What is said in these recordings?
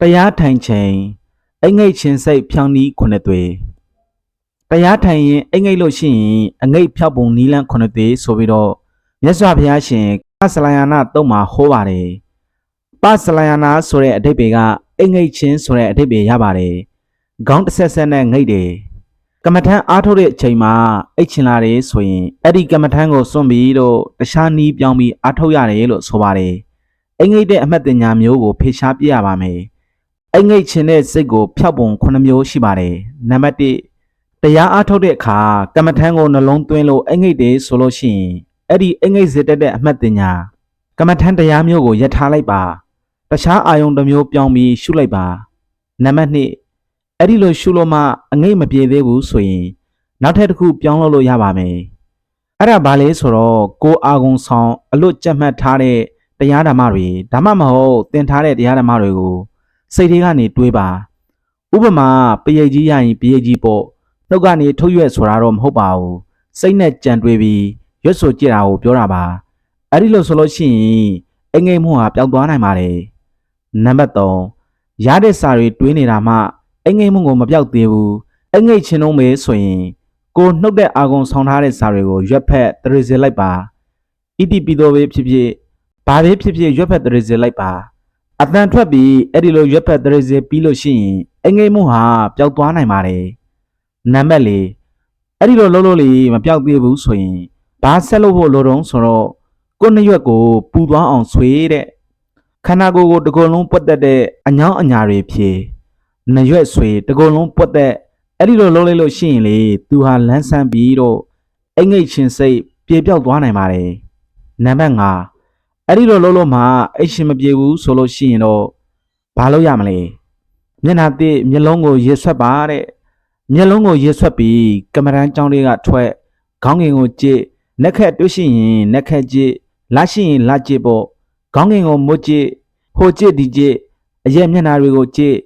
တရားထိုင်ချိန်အိတ်ငိတ်ချင်းစိတ်ဖြောင်းနီးခုနှစ်သွေတရားထိုင်ရင်အိတ်ငိတ်လို့ရှိရင်အငိတ်ဖြောက်ပုံနီးလန်းခုနှစ်သွေဆိုပြီးတော့မြတ်စွာဘုရားရှင်ပစလယနာတုံးမှာဟောပါတယ်ပစလယနာဆိုတဲ့အဓိပ္ပာယ်ကအိတ်ငိတ်ချင်းဆိုတဲ့အဓိပ္ပာယ်ရပါတယ်ခေါင်းတစ်ဆက်ဆက်နဲ့ငိတ်တယ်ကမ္မထမ်းအားထုတ်တဲ့အချိန်မှာအိတ်ချင်လာတယ်ဆိုရင်အဲ့ဒီကမ္မထမ်းကိုစွန့်ပြီးတော့တခြားနီးပြောင်းပြီးအားထုတ်ရတယ်လို့ဆိုပါတယ်အိတ်ငိတ်တဲ့အမှတ်တင်ညာမျိုးကိုဖေရှားပြရပါမယ် အိတ်ငိတ်ခြင်းတဲ့စိတ်ကိုဖျောက်ပုံ9မျိုးရှိပါတယ်။နံပါတ်1တရားအားထုတ်တဲ့အခါကမ္မထံကိုနှလုံးသွင်းလို့အိတ်ငိတ်တယ်ဆိုလို့ရှိရင်အဲ့ဒီအိတ်ငိတ်စေတတ်တဲ့အမှတ်တင်ညာကမ္မထံတရားမျိုးကိုယက်ထားလိုက်ပါ။တခြားအာယုံတစ်မျိုးပြောင်းပြီးရှုလိုက်ပါ။နံပါတ်2အဲ့ဒီလိုရှုလို့မှအငိတ်မပြေသေးဘူးဆိုရင်နောက်ထပ်တစ်ခုပြောင်းလို့လို့ရပါမယ်။အဲ့ဒါဘာလဲဆိုတော့ကိုယ်အာဂုံဆောင်အလွတ်ကြက်မှတ်ထားတဲ့တရားဓမ္မတွေဒါမှမဟုတ်သင်ထားတဲ့တရားဓမ္မတွေကို စိတ်တွေကနေတွေးပါဥပမာပရိတ်ကြီးရရင်ပရိတ်ကြီးပေါ့နှုတ်ကနေထုတ်ရွက်ဆိုတာတော့မဟုတ်ပါဘူးစိတ်နဲ့ကြံတွေးပြီးရွတ်ဆိုကြည့်တာကိုပြောတာပါအဲ့ဒီလိုဆိုလို့ရှိရင်အငိမ့်မှုဟာပျောက်သွားနိုင်ပါတယ်နံပါတ်3ရတဲ့စာတွေတွေးနေတာမှအငိမ့်မှုကိုမပျောက်သေးဘူးအငိမ့်ချင်းလုံးပဲဆိုရင်ကိုနှုတ်တဲ့အာကုံဆောင်ထားတဲ့စာတွေကိုရွက်ဖက်တရေစေလိုက်ပါဣတိပိသောပဲဖြစ်ဖြစ်ဘာပဲဖြစ်ဖြစ်ရွက်ဖက်တရေစေလိုက်ပါ အတန်ထွက်ပြီးအဲ့ဒီလိုရွက်ဖက်တရစေပြီးလို့ရှိရင်အငိမ့်မှုဟာပျောက်သွားနိုင်ပါတယ်နံပါတ်၄အဲ့ဒီလိုလုံးလုံးလေးမပျောက်သေးဘူးဆိုရင်ဘာဆက်လို့ဖို့လိုတော့ဆိုတော့ကိုယ်နှစ်ရွက်ကိုပူသွားအောင်ဆွေးတဲ့ခန္ဓာကိုယ်ကိုတစ်ကိုယ်လုံးပွတ်တက်တဲ့အညောင်းအညာတွေဖြေနှစ်ရွက်ဆွေးတစ်ကိုယ်လုံးပွတ်တက်အဲ့ဒီလိုလုံးလိုက်လို့ရှိရင်လေသူဟာလန်းဆန်းပြီးတော့အငိမ့်ချင်းစိတ်ပြေပြောက်သွားနိုင်ပါတယ်နံပါတ်၅ အဲ့ဒီလိုလုံးလုံးမှာအိတ်ရှင်မပြေဘူးဆိုလို့ရှိရင်တော့ဘာလုပ်ရမလဲမျက်နှာတိမျက်လုံးကိုရေဆွက်ပါတဲ့မျက်လုံးကိုရေဆွက်ပြီးကင်မရန်ကြောင်းလေးကထွက်ခေါင်းငင်ကိုကြည့်နှက်ခက်တွေ့ရှိရင်နှက်ခက်ကြည့်လက်ရှိရင်လက်ကြည့်ပေါ့ခေါင်းငင်ကိုမွတ်ကြည့်ဟိုကြည့်ဒီကြည့်အရက်မျက်နှာတွေကိုကြည့်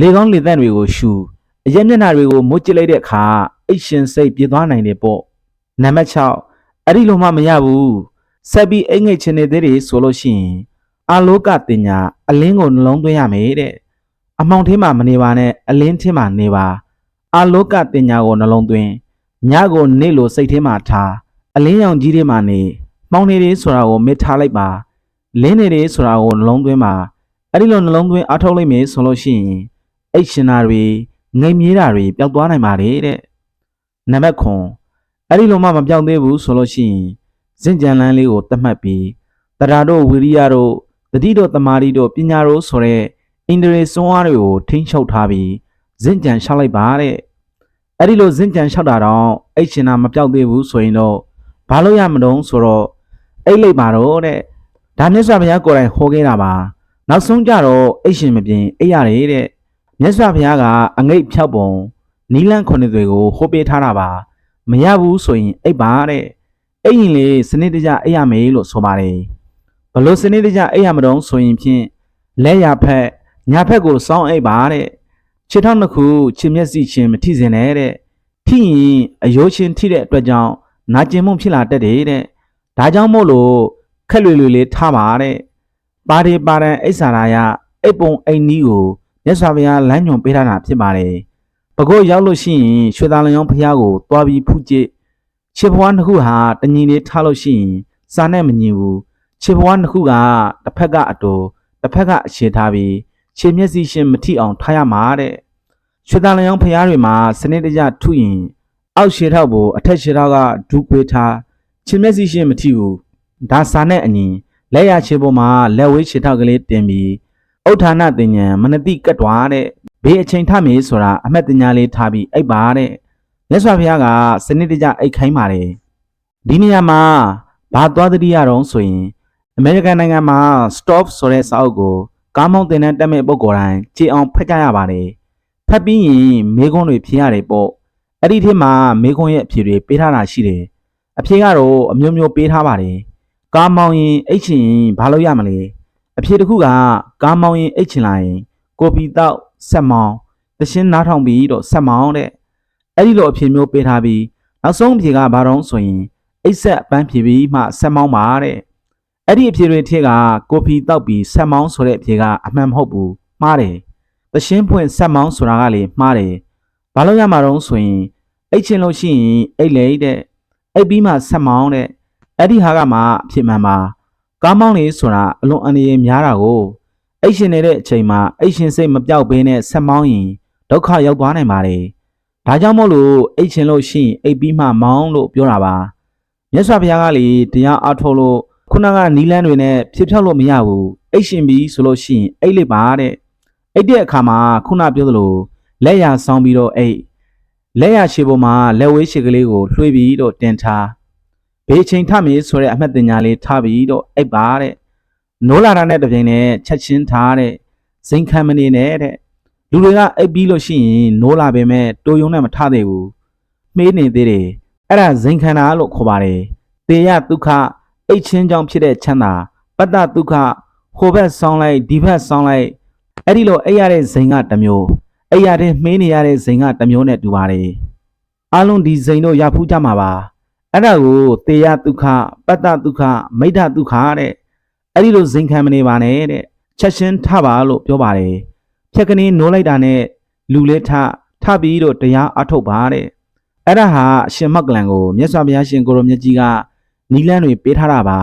လေကောင်းလေသန့်တွေကိုရှူအရက်မျက်နှာတွေကိုမွတ်ကြည့်လိုက်တဲ့အခါအိတ်ရှင်စိတ်ပြေသွားနိုင်တယ်ပေါ့နံပါတ်6အဲ့ဒီလိုမှမရဘူး ဆက်ပြီးအိတ်ငိတ်ချင်နေသေးတယ်ဆိုလို့ရှိရင်အာလောကတင်ညာအလင်းကိုနှလုံးသွင်းရမယ်တဲ့အမောင်ထင်းမှာမနေပါနဲ့အလင်းထင်းမှာနေပါအာလောကတင်ညာကိုနှလုံးသွင်းညကိုနေလို့စိတ်ထဲမှာထားအလင်းရောင်ကြီးထဲမှာနေမောင်နေတယ်ဆိုတာကိုမေ့ထားလိုက်ပါလင်းနေတယ်ဆိုတာကိုနှလုံးသွင်းပါအဲ့ဒီလိုနှလုံးသွင်းအားထုတ်လိုက်မယ်ဆိုလို့ရှိရင်အိတ်ရှင်နာတွေငိမ်မြေးတာတွေပျောက်သွားနိုင်ပါတယ်တဲ့နံပါတ်9အဲ့ဒီလိုမှမပျောက်သေးဘူးဆိုလို့ရှိရင် ဇင့်ကြံလန်းလေးကိုတတ်မှတ်ပြီးတရားတို့ဝိရိယတို့တတိတို့တမာတိတို့ပညာတို့ဆိုတဲ့အိန္ဒြေစွမ်းအားတွေကိုထိန်းချုပ်ထားပြီးဇင့်ကြံလျှောက်လိုက်ပါတဲ့အဲ့ဒီလိုဇင့်ကြံလျှောက်တာတော့အိတ်ရှင်နာမပြောက်သေးဘူးဆိုရင်တော့ဘာလို့ရမတုံးဆိုတော့အိတ်လိုက်ပါတော့တဲ့ဒါမြတ်စွာဘုရားကိုယ်တိုင်ဟောခဲ့တာပါနောက်ဆုံးကြတော့အိတ်ရှင်မပြင်အိတ်ရတယ်တဲ့မြတ်စွာဘုရားကအငိတ်ဖြောက်ပုံနီလန်းခုနှစ်တွေကိုဟောပေးထားတာပါမရဘူးဆိုရင်အိတ်ပါတဲ့ အဲ့ရင်လေစနစ်တကျအိပ်ရမယ်လို့ဆိုပါတယ်ဘလို့စနစ်တကျအိပ်ရမတော့ဆိုရင်ဖြင့်လက်ရဖက်ညာဖက်ကိုစောင်းအိပ်ပါတဲ့ခြေထောက်နှစ်ခုခြေမျက်စိချင်းမထိစင်နဲ့တဲ့ထိရင်အယိုးချင်းထိတဲ့အတွက်ကြောင့်နာကျင်မှုဖြစ်လာတတ်တယ်တဲ့ဒါကြောင့်မို့လို့ခက်လွယ်လွယ်လေးထားပါတဲ့ပါရီပါရန်အိဆာရာယအိပ်ပုံအိမ်နီးကိုမြတ်စွာဘုရားလမ်းညွန်ပေးထားတာဖြစ်ပါတယ်ပကုတ်ရောက်လို့ရှိရင်ရွှေသားလျောင်းဖះကိုတွားပြီးဖူးကြည့် ခြေဘွားနှစ်ခုဟာတညီလေးထားလို့ရှိရင်စာနဲ့မညီဘူးခြေဘွားနှစ်ခုကတစ်ဖက်ကအတူတစ်ဖက်ကအခြေထားပြီးခြေမျက်စိရှင်မထိအောင်ထားရမှာတဲ့ရွှေတန်လျောင်းဖျားတွေမှာစနစ်တကျထုရင်အောက်ခြေထောက်ကိုအထက်ခြေထောက်ကဒူးခွေးထားခြေမျက်စိရှင်မထိဘူးဒါစာနဲ့အညီလက်ရခြေပေါ်မှာလက်ဝဲခြေထောက်ကလေးတင်ပြီးဥဋ္ဌာဏတင်ညာမနတိကတ်သွားတဲ့ဘေးအချိန်ထမေးဆိုတာအမှတ်တင်ညာလေးထားပြီးအိပ်ပါတဲ့ မြတ်စွာဘုရားကစနစ်တကျအိတ်ခိုင်းပါတယ်ဒီနေရာမှာဘာသွားသတိရတော့ဆိုရင်အမေရိကန်နိုင်ငံမှာ stop ဆိုတဲ့စာအုပ်ကိုကားမောင်းတင်တဲ့တက်မဲ့ပုဂ္ဂိုလ်တိုင်းကြည်အောင်ဖတ်ကြရပါတယ်ဖတ်ပြီးရင်မေခွန်းတွေဖြေရတယ်ပေါ့အဲ့ဒီထဲမှာမေခွန်းရဲ့အဖြေတွေပေးထားတာရှိတယ်အဖြေကတော့အမျိုးမျိုးပေးထားပါတယ်ကားမောင်းရင်အိတ်ချင်ရင်ဘာလို့ရမလဲအဖြေတစ်ခုကကားမောင်းရင်အိတ်ချင်လာရင် ကိုပီတောက်ဆက်မောင်းတရှင်းနားထောင်ပြီးတော့ဆက်မောင်းတဲ့ အဲ့ဒီလိုအဖြေမျိုးပေးထားပြီးနောက်ဆုံးအဖြေကဘာတော့ဆိုရင်အိတ်ဆက်အပန်းဖြေပြီးမှဆက်မောင်းပါတဲ့အဲ့ဒီအဖြေတွေထက်ကကိုဖီတောက်ပြီးဆက်မောင်းဆိုတဲ့အဖြေကအမှန်မဟုတ်ဘူးမှားတယ်သရှင်းဖွင့်ဆက်မောင်းဆိုတာကလေမှားတယ်ဘာလို့ရမှာတော့ဆိုရင်အိတ်ချင်လို့ရှိရင်အိတ်လေတဲ့အိတ်ပြီးမှဆက်မောင်းတဲ့အဲ့ဒီဟာကမှအဖြစ်မှန်ပါကားမောင်းနေဆိုတာအလွန်အန္တရာယ်များတာကိုအိတ်ရှင်နေတဲ့အချိန်မှာအိတ်ရှင်စိတ်မပြောက်ဘဲနဲ့ဆက်မောင်းရင်ဒုက္ခရောက်သွားနိုင်ပါတယ် ဒါကြောင့်မို့လို့အိတ်ချင်လို့ရှိရင်အိတ်ပြီးမှမောင်းလို့ပြောတာပါမြတ်စွာဘုရားကလေတရားအားထုတ်လို့ခုနကနီလန်းတွေနဲ့ဖြစ်ဖြောက်လို့မရဘူးအိတ်ရှင်ပြီးဆိုလို့ရှိရင်အိတ်လိုက်ပါတဲ့အိတ်တဲ့အခါမှာခုနပြောသလိုလက်ရဆောင်းပြီးတော့အိတ်လက်ရရှေပေါ်မှာလက်ဝေးရှေကလေးကိုလွှေးပြီးတော့တင်ထားဘေးချိန်ထမေးဆိုတဲ့အမှတ်တင်ညာလေးထားပြီးတော့အိတ်ပါတဲ့နိုးလာတာနဲ့တပြိုင်နက်ချက်ချင်းထားတဲ့ဇိမ်ခံမနေနဲ့တဲ့ လူတွေကအိတ်ပြီးလို့ရှိရင်နိုးလာပေမဲ့တိုယုံနဲ့မထသေးဘူးမေးနေသေးတယ်အဲ့ဒါဇိမ်ခံတာလို့ခေါ်ပါတယ်တေယဒုက္ခအိတ်ချင်းကြောင့်ဖြစ်တဲ့ချမ်းသာပတ္တဒုက္ခဟိုဘက်ဆောင်းလိုက်ဒီဘက်ဆောင်းလိုက်အဲ့ဒီလိုအိပ်ရတဲ့ဇိမ်ကတစ်မျိုးအိပ်ရတဲ့မှင်းနေရတဲ့ဇိမ်ကတစ်မျိုးနဲ့တူပါတယ်အားလုံးဒီဇိမ်တို့ရဖူးကြမှာပါအဲ့ဒါကိုတေယဒုက္ခပတ္တဒုက္ခမိဒ္ဒဒုက္ခတဲ့အဲ့ဒီလိုဇိမ်ခံမနေပါနဲ့တဲ့ချက်ချင်းထပါလို့ပြောပါတယ် ဖြက်ကနေနိုးလိုက်တာနဲ့လူလေးထထပြီးတော့တရားအထုတ်ပါတဲ့အဲ့ဒါဟာအရှင်မက္ကလန်ကိုမြတ်စွာဘုရားရှင်ကိုရောမြတ်ကြီးကနီလန်းတွေပေးထားတာပါ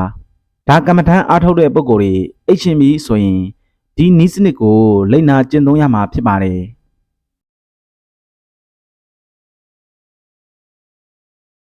ဒါကမ္မထမ်းအထုတ်တဲ့ပုဂ္ဂိုလ်တွေအိတ်ရှင်ပြီးဆိုရင်ဒီနီးစနစ်ကိုလိမ့်နာကျင့်သုံးရမှာဖြစ်ပါတယ်